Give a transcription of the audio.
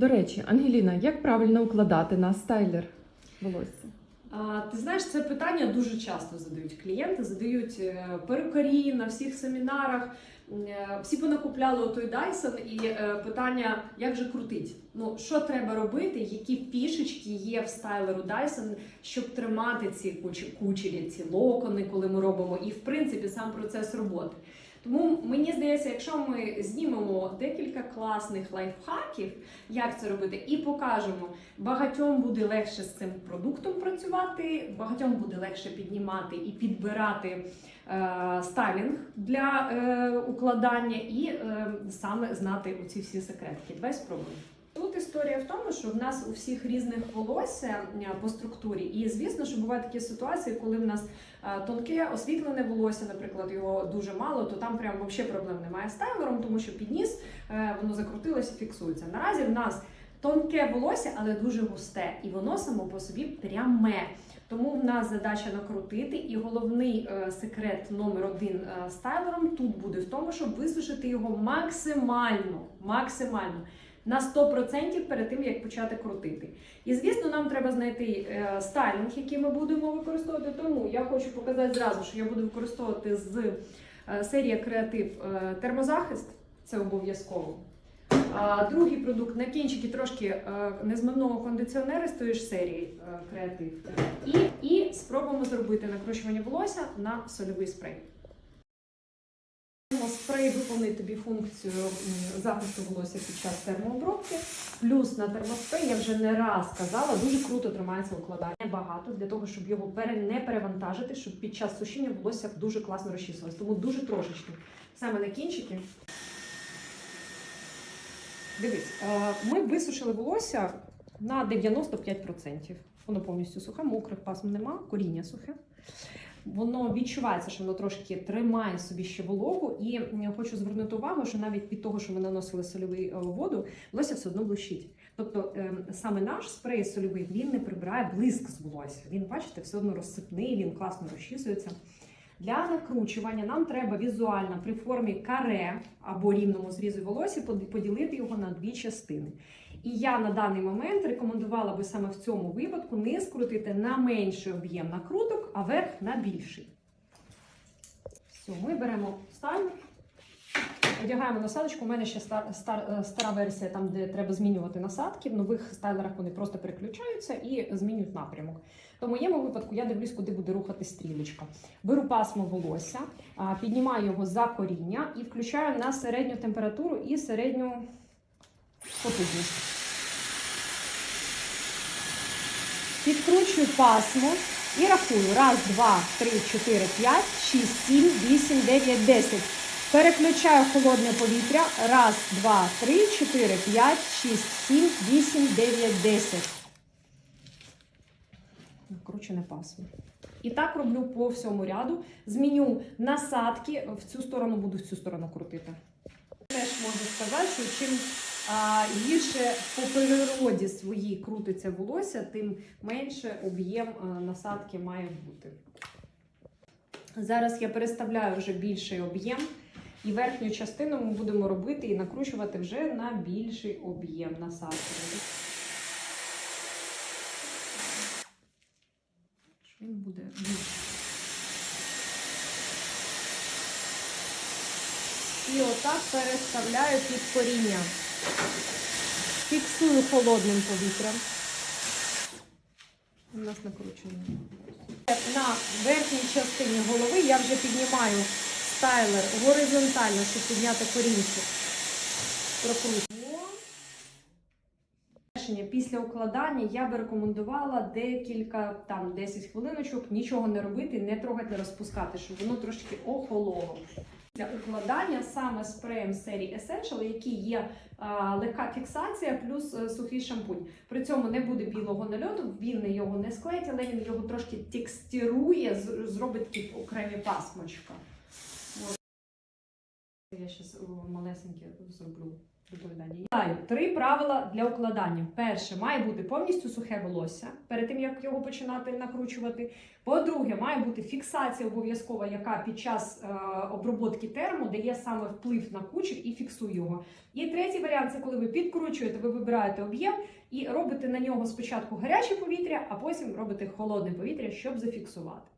До речі, Ангеліна, як правильно укладати на стайлер волосся? А, ти знаєш, це питання дуже часто задають клієнти, задають е, перукарі на всіх семінарах. Е, Всі понакупляли той Dyson і е, питання, як же крутить? Ну що треба робити, які фішечки є в стайлеру Dyson, щоб тримати ці куч- кучері, ці локони, коли ми робимо, і в принципі сам процес роботи. Тому мені здається, якщо ми знімемо декілька класних лайфхаків, як це робити, і покажемо, багатьом буде легше з цим продуктом працювати, багатьом буде легше піднімати і підбирати е, стайлінг для е, укладання і е, саме знати оці всі секретки. Давай спробуємо. Тут історія в тому, що в нас у всіх різних волосся по структурі, і звісно, що бувають такі ситуації, коли в нас тонке освітлене волосся, наприклад, його дуже мало, то там прям взагалі проблем немає з таймером, тому що підніс е, воно закрутилося, фіксується. Наразі в нас тонке волосся, але дуже густе, і воно само по собі пряме. Тому в нас задача накрутити, і головний е, секрет номер один е, стайлером тут буде в тому, щоб висушити його максимально, максимально. На 100% перед тим, як почати крутити. І звісно, нам треба знайти е, стайлінг, який ми будемо використовувати. Тому я хочу показати зразу, що я буду використовувати з е, серії Креатив е, термозахист. Це обов'язково. А, другий продукт на кінчики трошки незмивного кондиціонера з тої ж серії Креатив. І, і спробуємо зробити накручування волосся на сольовий спрей. Спрей виконує тобі функцію захисту волосся під час термообробки. Плюс на термоспрей я вже не раз казала, дуже круто тримається укладання. Багато для того, щоб його не перевантажити, щоб під час сушіння волосся дуже класно розчісувалось. Тому дуже трошечки. Саме на кінчики. Дивись, е, ми висушили волосся на 95%. Воно повністю сухе, мокрих пасм нема, коріння сухе. Воно відчувається, що воно трошки тримає собі ще вологу, і хочу звернути увагу, що навіть від того, що ми наносили сольовий е, воду, волосся все одно блищить. Тобто ем, саме наш спрей сольовий він не прибирає блиск з волосся. Він, бачите, все одно розсипний, він класно розчісується. Для накручування нам треба візуально при формі каре або рівному зрізу волосся поділити його на дві частини. І я на даний момент рекомендувала би саме в цьому випадку не скрутити на менший об'єм накруток, а верх на більший. Все, ми беремо стайлер, одягаємо насадочку. У мене ще стар, стар, е, стара версія, там, де треба змінювати насадки. В нових стайлерах вони просто переключаються і змінюють напрямок. То в моєму випадку я дивлюсь, куди буде рухати стрілочка. Беру пасмо волосся, піднімаю його за коріння і включаю на середню температуру і середню потужність. Підкручую пасмо і рахую. Раз, два, три, чотири, п'ять, шість, сім, вісім, дев'ять, десять. Переключаю холодне повітря. Раз, два, три, чотири, п'ять, шість, сім, вісім, дев'ять, десять. Накручене пасмо. І так роблю по всьому ряду. Зміню насадки, в цю сторону буду в цю сторону крутити. Теж можу сказати, що чим а, гірше по природі своїй крутиться волосся, тим менше об'єм насадки має бути. Зараз я переставляю вже більший об'єм, і верхню частину ми будемо робити і накручувати вже на більший об'єм насадки. Що Він буде. І отак переставляю під коріння. Фіксую холодним повітрям. У нас накручено. На верхній частині голови я вже піднімаю стайлер горизонтально, щоб підняти корінчик. Прокручуємо. Після укладання я би рекомендувала декілька, там 10 хвилиночок, нічого не робити, не трогати, не розпускати, щоб воно трошки охололо. Для укладання саме спреєм серії Essential, який є а, легка фіксація плюс е, сухий шампунь. При цьому не буде білого нальоту, він його не склеїть, але він його трошки текстирує, зробить такі окремі пасмочка. Я зараз малесеньке зроблю доповідання. Три правила для укладання. Перше, має бути повністю сухе волосся перед тим, як його починати накручувати. По-друге, має бути фіксація обов'язкова, яка під час е, обробки термо дає саме вплив на кучер і фіксує його. І третій варіант це коли ви підкручуєте, ви вибираєте об'єм і робите на нього спочатку гаряче повітря, а потім робите холодне повітря, щоб зафіксувати.